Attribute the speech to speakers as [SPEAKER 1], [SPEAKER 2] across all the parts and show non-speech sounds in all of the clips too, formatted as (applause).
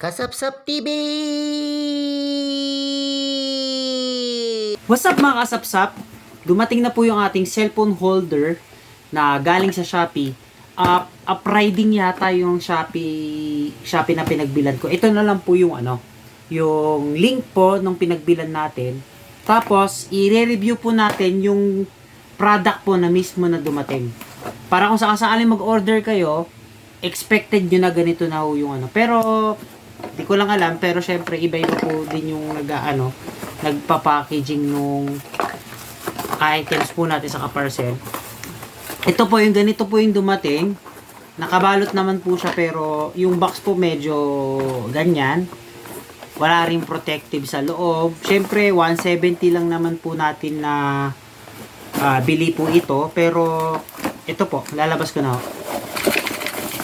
[SPEAKER 1] Kasapsap TV!
[SPEAKER 2] What's up mga kasapsap? Dumating na po yung ating cellphone holder na galing sa Shopee. Uh, up riding yata yung Shopee, Shopee na pinagbilan ko. Ito na lang po yung ano, yung link po nung pinagbilan natin. Tapos, i-review po natin yung product po na mismo na dumating. Para kung sakasakaling mag-order kayo, expected nyo na ganito na yung ano. Pero, di ko lang alam, pero syempre iba-iba po din yung nag ano, nagpa-packaging nung items po natin sa ka-parcel. Ito po yung ganito po yung dumating. Nakabalot naman po siya pero yung box po medyo ganyan. Wala ring protective sa loob. Syempre 170 lang naman po natin na ah, bili po ito pero ito po, lalabas ko na.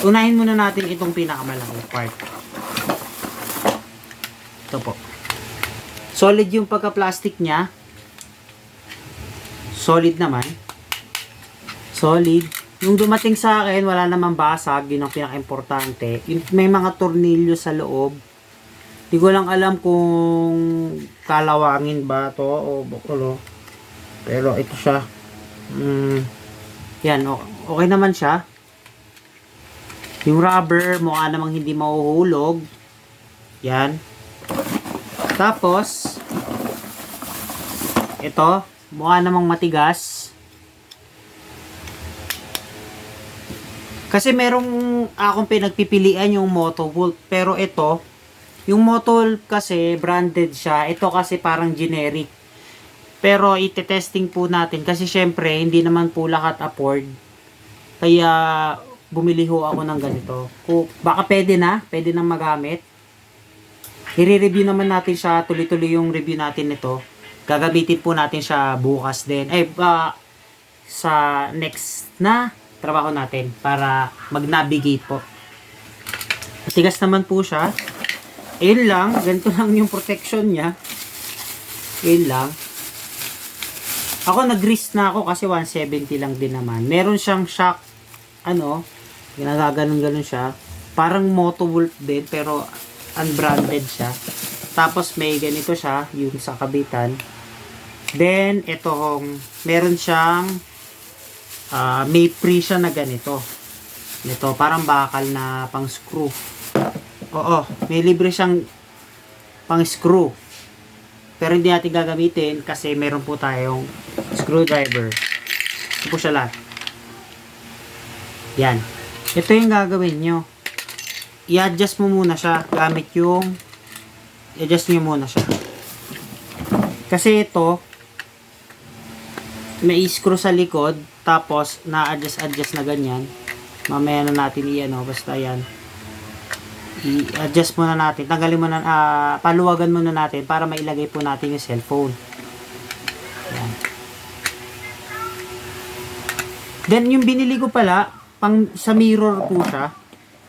[SPEAKER 2] Unahin muna natin itong pinakamalaking part. Ito po. Solid yung pagka-plastic niya. Solid naman. Solid. Yung dumating sa akin, wala namang basag. Yun ang pinaka-importante. May mga tornilyo sa loob. Hindi ko lang alam kung kalawangin ba to o ano. Pero ito siya. Mm, yan, okay naman siya. Yung rubber, mukha namang hindi mahuhulog. Yan. Tapos, ito, mukha namang matigas. Kasi merong akong pinagpipilian yung Moto Wolf. Pero ito, yung Moto Wolf kasi branded siya. Ito kasi parang generic. Pero ite-testing po natin kasi syempre hindi naman po lahat afford. Kaya bumili ho ako ng ganito. Baka pwede na, pwede nang magamit. I-review naman natin siya, tuloy-tuloy yung review natin nito. Gagamitin po natin siya bukas din. Eh, ah, sa next na trabaho natin para mag-navigate po. Matigas naman po siya. Ayun lang, ganito lang yung protection niya. Ayun lang. Ako nag-grease na ako kasi 170 lang din naman. Meron siyang shock, ano, ginagaganon-ganon siya. Parang Moto Wolf din, pero unbranded siya. Tapos may ganito siya, yung sa kabitan. Then, itong, meron siyang, ah, may free siya na ganito. Ito, parang bakal na pang screw. Oo, may libre siyang pang screw. Pero hindi natin gagamitin kasi meron po tayong screwdriver. Ito po siya lahat. Yan. Ito yung gagawin nyo. I-adjust mo muna siya gamit yung i-adjust nyo muna siya. Kasi ito may screw sa likod tapos na-adjust-adjust na ganyan. Mamaya na natin i-ano basta yan i-adjust muna natin. Tanggalin muna, ah, paluwagan muna natin para mailagay po natin yung cellphone. Yan. Then, yung binili ko pala, pang, sa mirror po siya,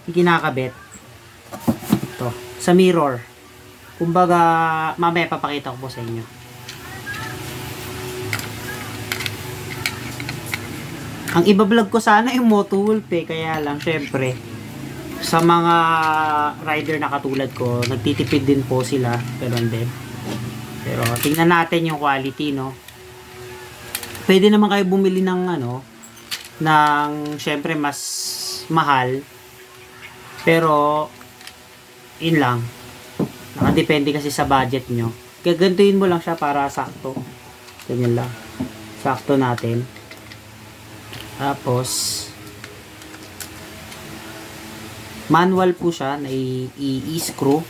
[SPEAKER 2] yung kinakabit. Ito, sa mirror. Kumbaga, mamaya papakita ko po sa inyo. Ang ibablog ko sana yung Moto Wolf eh, kaya lang, syempre, sa mga rider na katulad ko, nagtitipid din po sila, ganun din. Pero tingnan natin yung quality, no. Pwede naman kayo bumili ng ano, ng syempre mas mahal. Pero in lang. Nakadepende kasi sa budget nyo. Gagantuin mo lang siya para sakto. Ganyan lang. Sakto natin. Tapos, manual po siya na i-screw.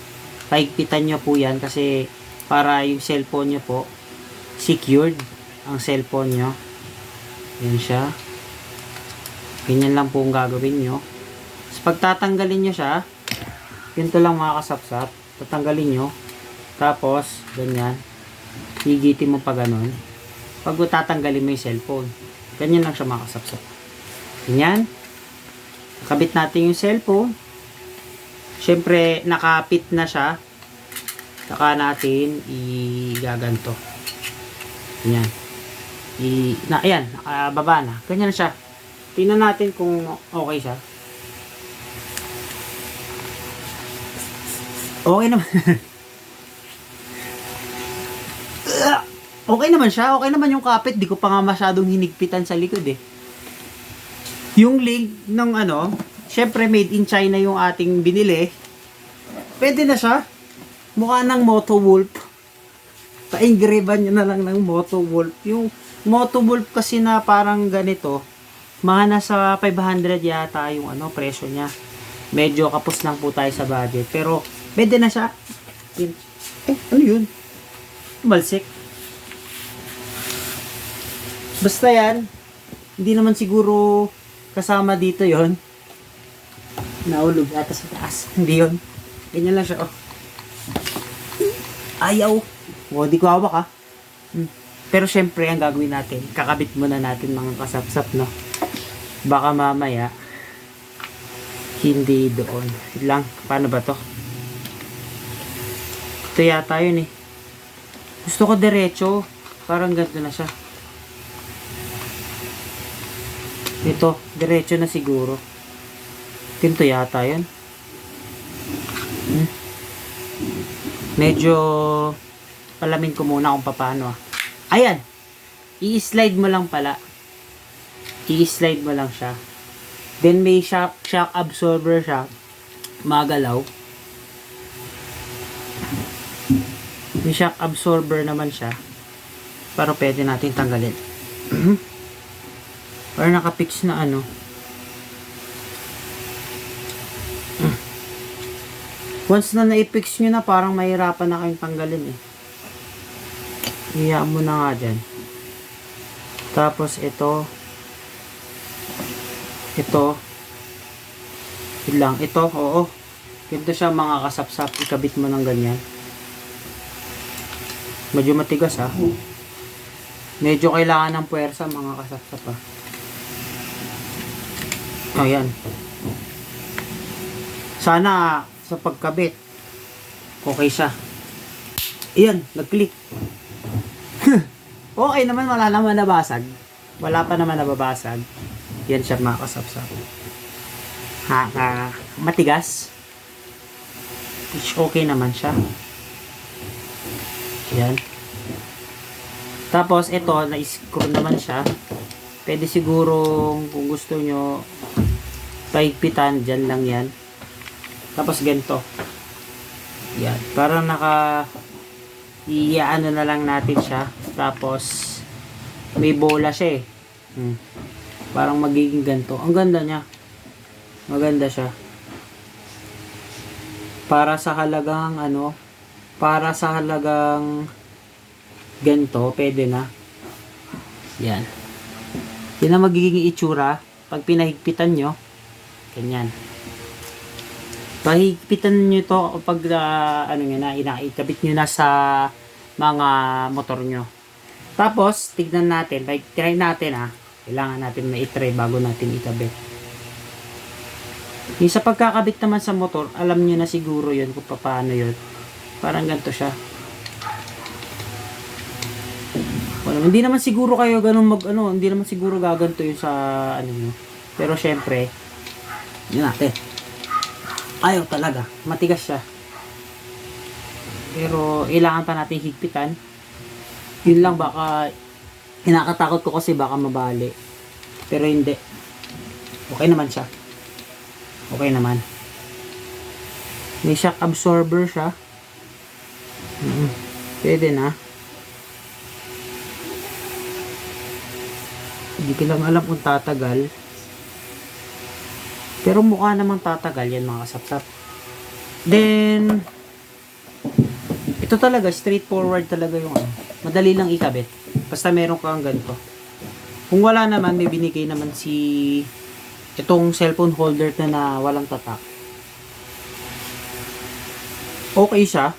[SPEAKER 2] Paigpitan nyo po yan kasi para yung cellphone nyo po secured ang cellphone nyo. Yan siya. Ganyan lang po ang gagawin nyo. Tapos pagtatanggalin nyo siya, ganito lang mga kasapsap. Tatanggalin nyo. Tapos, ganyan. Higitin mo pa ganun. Pag tatanggalin mo yung cellphone. Ganyan lang siya mga kasapsap. Ganyan. Kabit natin yung cellphone. Siyempre, nakapit na siya. Saka natin igaganto. Ganyan. I, na, ayan, nakababa na. Ganyan siya. Tingnan natin kung okay siya. Okay naman. okay naman siya. Okay naman yung kapit. Di ko pa nga masyadong hinigpitan sa likod eh. Yung link ng ano, syempre made in China yung ating binili. Pwede na siya. Mukha ng Moto Wolf. Pa-engravean nyo na lang ng Moto Wolf. Yung Moto Wolf kasi na parang ganito, mga nasa 500 yata yung ano, presyo niya. Medyo kapos lang po tayo sa budget. Pero, pwede na siya. Eh, ano yun? Balsik. Basta yan, hindi naman siguro kasama dito yon Naulog ata sa taas. (laughs) Hindi yun. Ganyan lang siya, oh. Ayaw. O, di ko hawak, ha. Hmm. Pero syempre, ang gagawin natin, kakabit muna natin mga kasapsap, no? Baka mamaya, hindi doon. Lang, paano ba to? Ito yata yun, eh. Gusto ko diretso. Parang ganito na siya. Ito, diretso na siguro. Tinto yata yun. Hmm. Medyo palamin ko muna kung paano ah. Ayan. I-slide mo lang pala. I-slide mo lang siya. Then may shock, shock absorber siya. Magalaw. May shock absorber naman siya. Pero pwede natin tanggalin. (clears throat) Para nakapix na ano. (clears throat) Once na naipix nyo na, parang mahirapan na kayong tanggalin eh. Iyaan mo na nga dyan. Tapos ito. Ito. Yun lang. Ito, oo. Ganito siya mga kasapsap. Ikabit mo ng ganyan. Medyo matigas ha. Medyo kailangan ng puwersa mga kasapsap ha. Ayan. Sana sa pagkabit, okay siya. Ayan, nag-click. (laughs) okay naman, wala naman nabasag. Wala pa naman nababasag. Yan siya mga kasapsap. Ha, ha, matigas. Which okay naman siya. Yan. Tapos, ito, na-screw naman siya. Pwede siguro, kung gusto nyo, paigpitan, dyan lang yan. Tapos ganito. Yan. Para naka iyaano na lang natin siya. Tapos may bola siya eh. Hmm. Parang magiging ganito. Ang ganda niya. Maganda siya. Para sa halagang ano, para sa halagang ganito, pwede na. Yan. Yan ang magiging itsura pag pinahigpitan nyo. Ganyan pahigpitan nyo to kapag uh, ano na, inaikabit nyo na sa mga motor nyo. Tapos, tignan natin, like, try natin ha. Kailangan natin na-try bago natin ikabit. Yung sa pagkakabit naman sa motor, alam nyo na siguro yun kung paano yun. Parang ganito siya. Well, hindi naman siguro kayo ganun mag ano, hindi naman siguro gaganto yun sa ano nyo. Pero syempre, yun natin ayaw talaga. Matigas siya. Pero, kailangan pa natin higpitan. Yun lang baka, kinakatakot ko kasi baka mabali. Pero hindi. Okay naman siya. Okay naman. May shock absorber siya. Mm, pwede na. Hindi ko lang alam kung tatagal. Pero mukha namang tatagal yan mga kasapsap. Then, ito talaga, straightforward talaga yung ano. Madali lang ikabit. Basta meron kang ganito. Kung wala naman, may binigay naman si itong cellphone holder na, na walang tatak. Okay siya.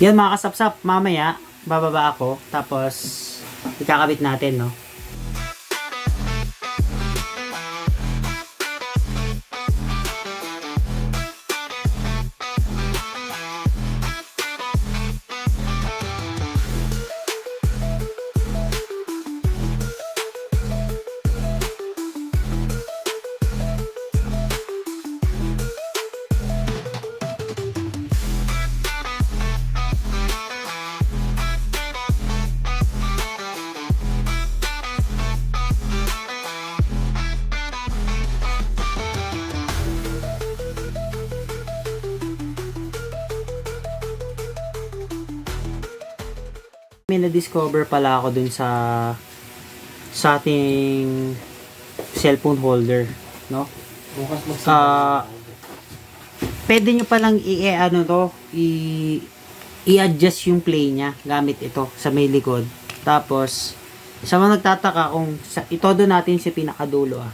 [SPEAKER 2] Yan mga kasapsap, mamaya, bababa ako. Tapos, ikakabit natin, no? Na-discover pala ako dun sa sa ating cellphone holder, no?
[SPEAKER 1] Bukas mag
[SPEAKER 2] Ah, pwede nyo palang i eh, ano to, i i-adjust yung play niya gamit ito sa may likod. Tapos, sa mga nagtataka kung sa, itodo natin si pinakadulo ah.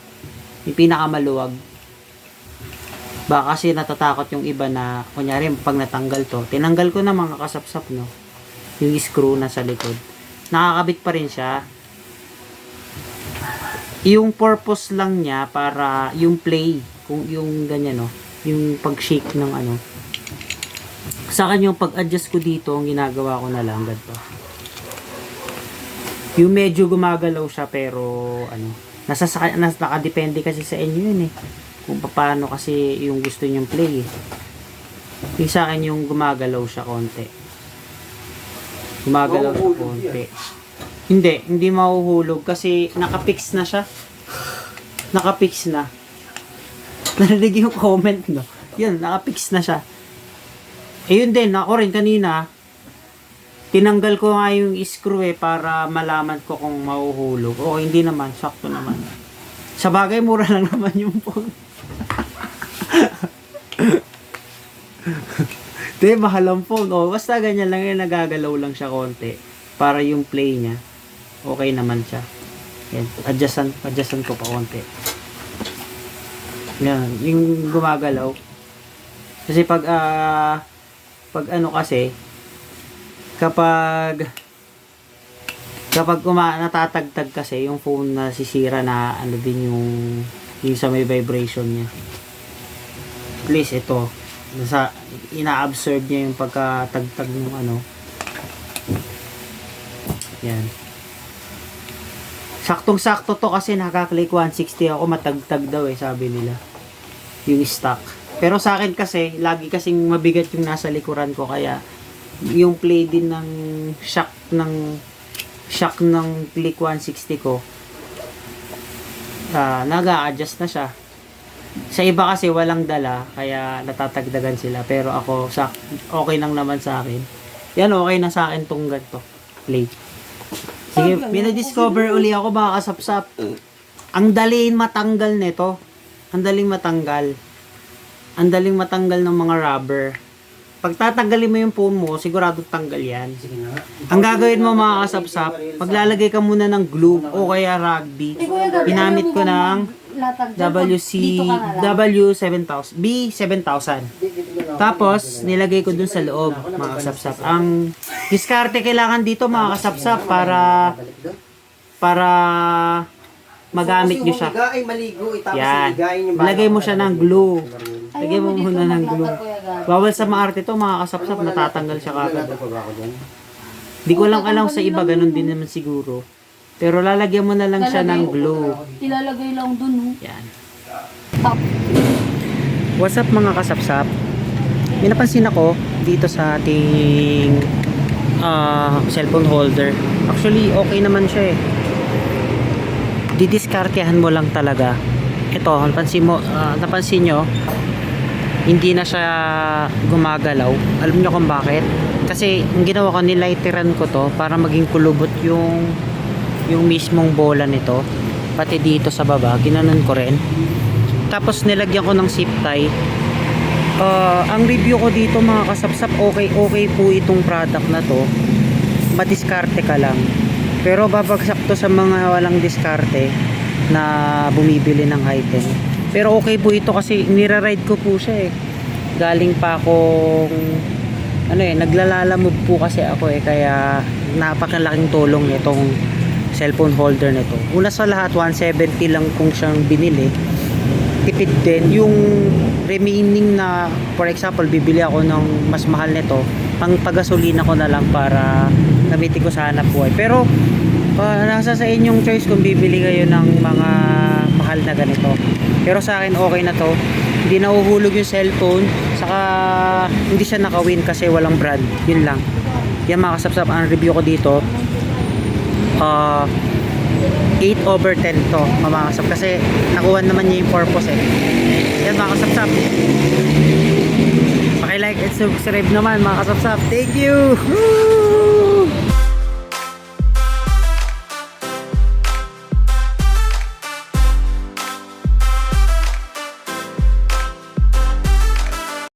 [SPEAKER 2] Yung pinakamaluwag. Baka kasi natatakot yung iba na, kunyari, pag natanggal to, tinanggal ko na mga kasapsap, no? Yung screw na sa likod. Nakakabit pa rin siya. Yung purpose lang niya para yung play, kung yung ganyan, no? Yung pag-shake ng ano. Sa akin yung pag-adjust ko dito, ang ginagawa ko na lang, ganito. Yung medyo gumagalaw siya pero ano, nasa sa, nas, nakadepende kasi sa inyo yun eh. Kung paano kasi yung gusto nyong play eh. Yung sa akin yung gumagalaw siya konti. Gumagalaw
[SPEAKER 1] Mahuhulog
[SPEAKER 2] konti. Hindi, hindi mahuhulog kasi nakapix na siya. Nakapix na. (laughs) Narinig yung comment, no? Yun, nakapix na siya. Eh yun din, ako rin kanina, tinanggal ko nga yung screw eh para malaman ko kung mahuhulog. O hindi naman, sakto naman. Sa bagay, mura (laughs) lang naman yung phone. (laughs) Di, mahal ang phone. O, basta ganyan lang yun, nagagalaw lang siya konti. Para yung play niya, okay naman siya. Yan, adjustan, adjustan ko pa konti. Yan, yung gumagalaw. Kasi pag, ah, pag ano kasi, kapag, kapag uma, natatagtag kasi, yung phone na sisira na, ano din yung, yung sa may vibration niya. Please, ito, nasa, ina-absorb niya yung pagkatagtag ng ano. Yan. Saktong-sakto to kasi nakaka-click 160 ako matagtag daw eh sabi nila. Yung stock. Pero sa akin kasi lagi kasing mabigat yung nasa likuran ko kaya yung play din ng shock ng shock ng click 160 ko ah naga-adjust na siya. Sa iba kasi walang dala kaya natatagdagan sila pero ako sa okay lang naman sa akin. Yan okay na sa akin tong ganito. Play. Sige, pinadiscover uli ako mga kasapsap. Ang daling matanggal nito. Ang daling matanggal. Ang daling matanggal ng mga rubber. Pag tatanggalin mo yung phone mo, sigurado tanggal yan.
[SPEAKER 1] Sige na nga.
[SPEAKER 2] Ang gagawin mo mga kasapsap, maglalagay ka muna ng glue o kaya rugby. Ginamit ko ng
[SPEAKER 3] latag dyan?
[SPEAKER 2] WC,
[SPEAKER 3] Dito ka na lang.
[SPEAKER 2] W7000, B7000. Tapos, nilagay ko dun sa loob, mga kasapsap. Ang diskarte kailangan dito, mga kasapsap, para para magamit nyo siya.
[SPEAKER 1] ay maligo, itapos
[SPEAKER 2] Yan. Lagay mo siya ng glue. Lagay mo muna ng glue. Bawal sa maarte to, mga kasapsap, natatanggal siya kagad. Di ko lang alam sa iba, ganun din naman siguro. Pero lalagyan mo na lang siya ng glue.
[SPEAKER 3] Ilalagay lang dun. oh.
[SPEAKER 2] Yan.
[SPEAKER 3] Tap.
[SPEAKER 2] What's up mga kasapsap? May napansin ako dito sa ating ah, cellphone holder. Actually, okay naman siya eh. Didiskartehan mo lang talaga. Ito, napansin mo, ah, napansin nyo, hindi na siya gumagalaw. Alam nyo kung bakit? Kasi, ang ginawa ko, niliteran ko to para maging kulubot yung yung mismong bola nito. Pati dito sa baba, ginanon ko rin. Tapos nilagyan ko ng zip tie. Ah, ang review ko dito mga kasapsap, okay okay po itong product na to. Madiskarte ka lang. Pero babagsak to sa mga walang diskarte na bumibili ng item. Pero okay po ito kasi nira-ride ko po siya eh. Galing pa akong ano eh, naglalalamove po kasi ako eh kaya napakalaking tulong nitong cellphone holder nito. Una sa lahat 170 lang kung siyang binili. Tipid din. Yung remaining na for example bibili ako ng mas mahal nito pang pagasolina ko na lang para gamitin ko sa hanap buhay. Pero uh, nasa sa inyong choice kung bibili kayo ng mga mahal na ganito. Pero sa akin okay na to. Hindi nahuhulog yung cellphone saka hindi siya nakawin kasi walang brand. Yun lang. Yan mga kasapsap ang review ko dito uh, 8 over 10 to mga kasap kasi nakuha naman niya yung purpose eh. Yan mga kasapsap pakilike and subscribe naman mga kasapsap thank you! Woo! (laughs)